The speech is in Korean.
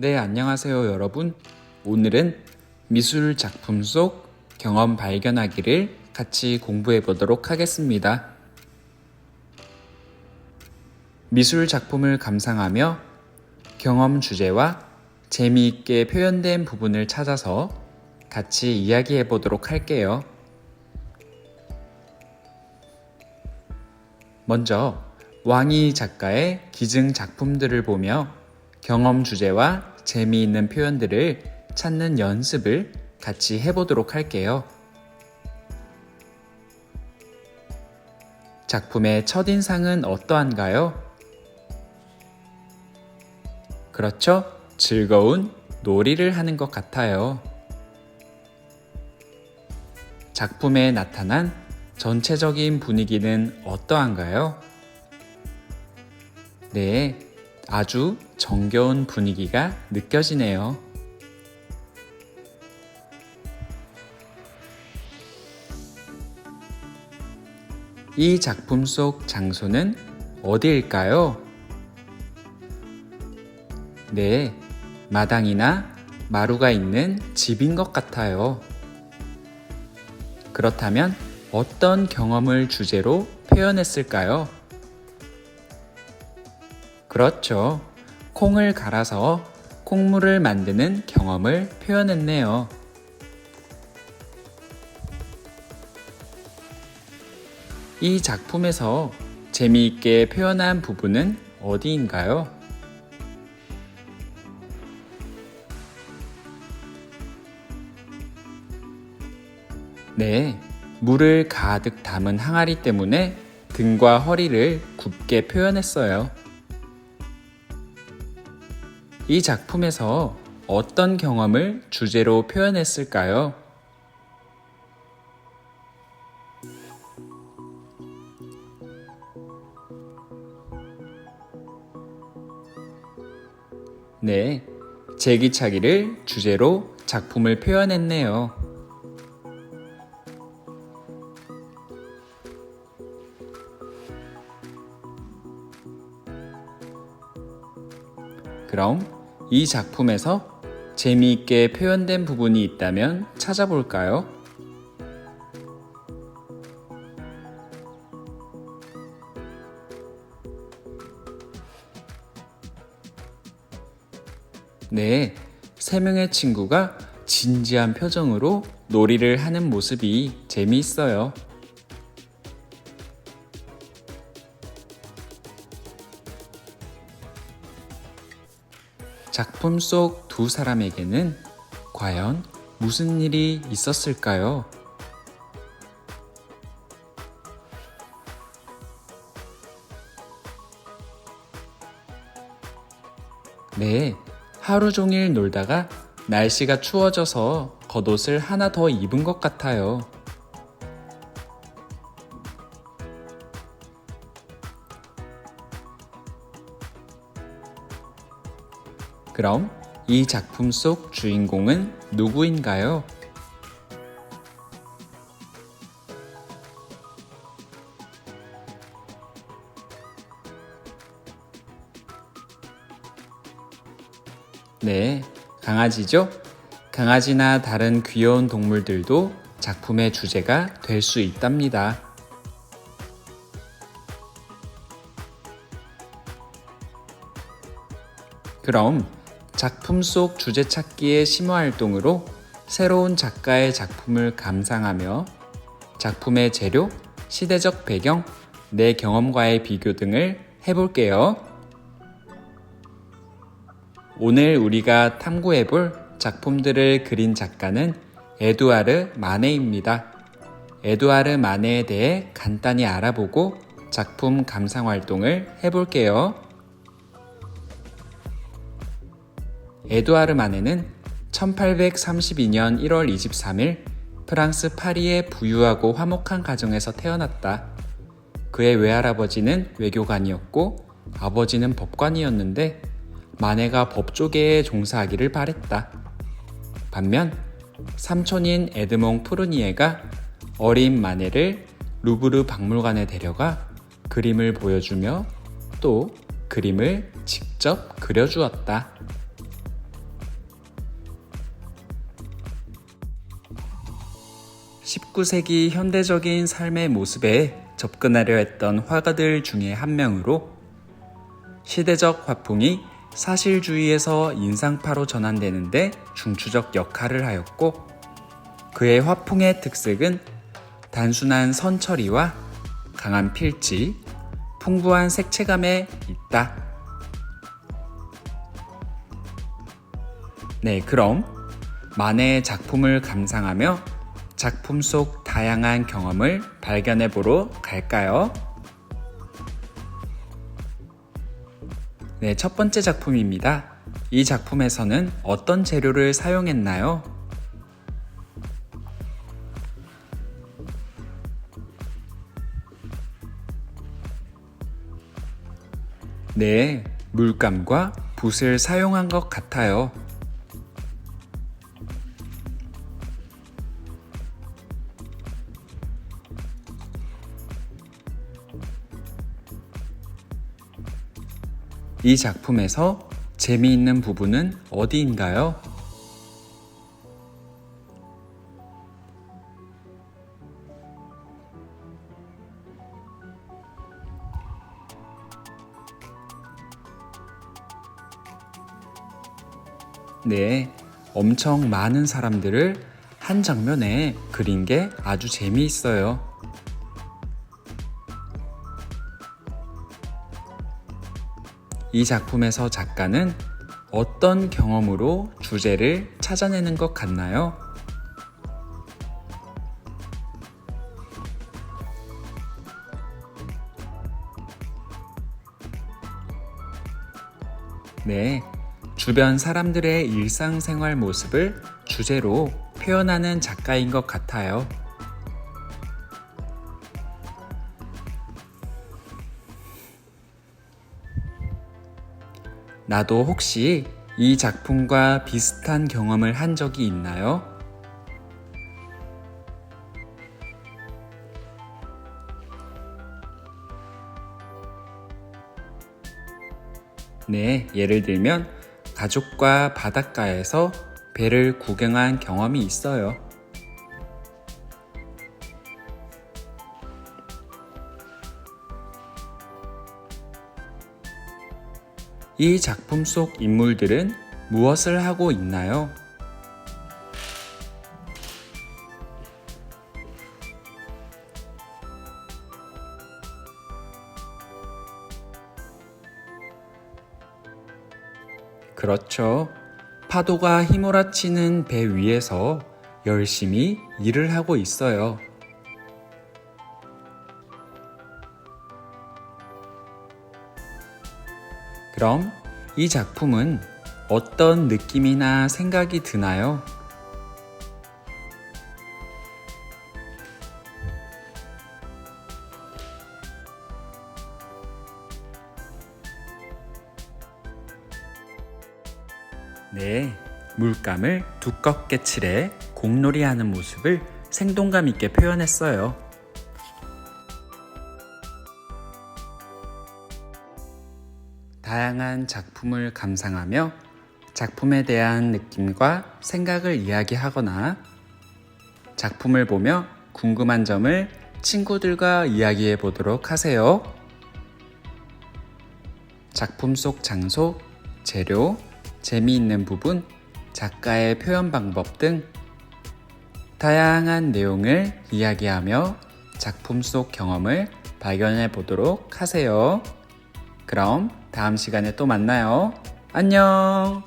네, 안녕하세요, 여러분. 오늘은 미술 작품 속 경험 발견하기를 같이 공부해 보도록 하겠습니다. 미술 작품을 감상하며 경험 주제와 재미있게 표현된 부분을 찾아서 같이 이야기해 보도록 할게요. 먼저 왕이 작가의 기증 작품들을 보며 경험 주제와 재미있는 표현들을 찾는 연습을 같이 해보도록 할게요. 작품의 첫인상은 어떠한가요? 그렇죠? 즐거운 놀이를 하는 것 같아요. 작품에 나타난 전체적인 분위기는 어떠한가요? 네, 아주 정겨운 분위기가 느껴지네요. 이 작품 속 장소는 어디일까요? 네, 마당이나 마루가 있는 집인 것 같아요. 그렇다면 어떤 경험을 주제로 표현했을까요? 그렇죠. 콩을 갈아서 콩물을 만드는 경험을 표현했네요. 이 작품에서 재미있게 표현한 부분은 어디인가요? 네, 물을 가득 담은 항아리 때문에 등과 허리를 굽게 표현했어요. 이 작품에서 어떤 경험을 주제로 표현했을까요? 네, 제기차기를 주제로 작품을 표현했네요. 그럼 이 작품에서 재미있게 표현된 부분이 있다면 찾아볼까요? 네, 세 명의 친구가 진지한 표정으로 놀이를 하는 모습이 재미있어요. 작품 속 두 사람에게는 과연 무슨 일이 있었을까요? 네, 하루 종일 놀다가 날씨가 추워져서 겉옷을 하나 더 입은 것 같아요. 그럼 이 작품 속 주인공은 누구인가요? 네, 강아지죠? 강아지나 다른 귀여운 동물들도 작품의 주제가 될 수 있답니다. 그럼 작품 속 주제 찾기의 심화 활동으로 새로운 작가의 작품을 감상하며 작품의 재료, 시대적 배경, 내 경험과의 비교 등을 해볼게요. 오늘 우리가 탐구해볼 작품들을 그린 작가는 에두아르 마네입니다. 에두아르 마네에 대해 간단히 알아보고 작품 감상 활동을 해볼게요. 에두아르 마네는 1832년 1월 23일 프랑스 파리의 부유하고 화목한 가정에서 태어났다. 그의 외할아버지는 외교관이었고 아버지는 법관이었는데 마네가 법조계에 종사하기를 바랬다. 반면 삼촌인 에드몽 프루니에가 어린 마네를 루브르 박물관에 데려가 그림을 보여주며 또 그림을 직접 그려주었다. 19세기 현대적인 삶의 모습에 접근하려 했던 화가들 중에 한 명으로 시대적 화풍이 사실주의에서 인상파로 전환되는데 중추적 역할을 하였고 그의 화풍의 특색은 단순한 선처리와 강한 필지, 풍부한 색채감에 있다. 네, 그럼 만의 작품을 감상하며 작품 속 다양한 경험을 발견해 보러 갈까요? 네, 첫 번째 작품입니다. 이 작품에서는 어떤 재료를 사용했나요? 네, 물감과 붓을 사용한 것 같아요. 이 작품에서 재미있는 부분은 어디인가요? 네, 엄청 많은 사람들을 한 장면에 그린 게 아주 재미있어요. 이 작품에서 작가는 어떤 경험으로 주제를 찾아내는 것 같나요? 네, 주변 사람들의 일상생활 모습을 주제로 표현하는 작가인 것 같아요. 나도 혹시 이 작품과 비슷한 경험을 한 적이 있나요? 네, 예를 들면 가족과 바닷가에서 배를 구경한 경험이 있어요. 이 작품 속 인물들은 무엇을 하고 있나요? 그렇죠. 파도가 휘몰아치는 배 위에서 열심히 일을 하고 있어요. 그럼 이 작품은 어떤 느낌이나 생각이 드나요? 네, 물감을 두껍게 칠해 공놀이 하는 모습을 생동감 있게 표현했어요. 다양한 작품을 감상하며 작품에 대한 느낌과 생각을 이야기하거나 작품을 보며 궁금한 점을 친구들과 이야기해 보도록 하세요. 작품 속 장소, 재료, 재미있는 부분, 작가의 표현 방법 등 다양한 내용을 이야기하며 작품 속 경험을 발견해 보도록 하세요. 그럼 다음 시간에 또 만나요. 안녕!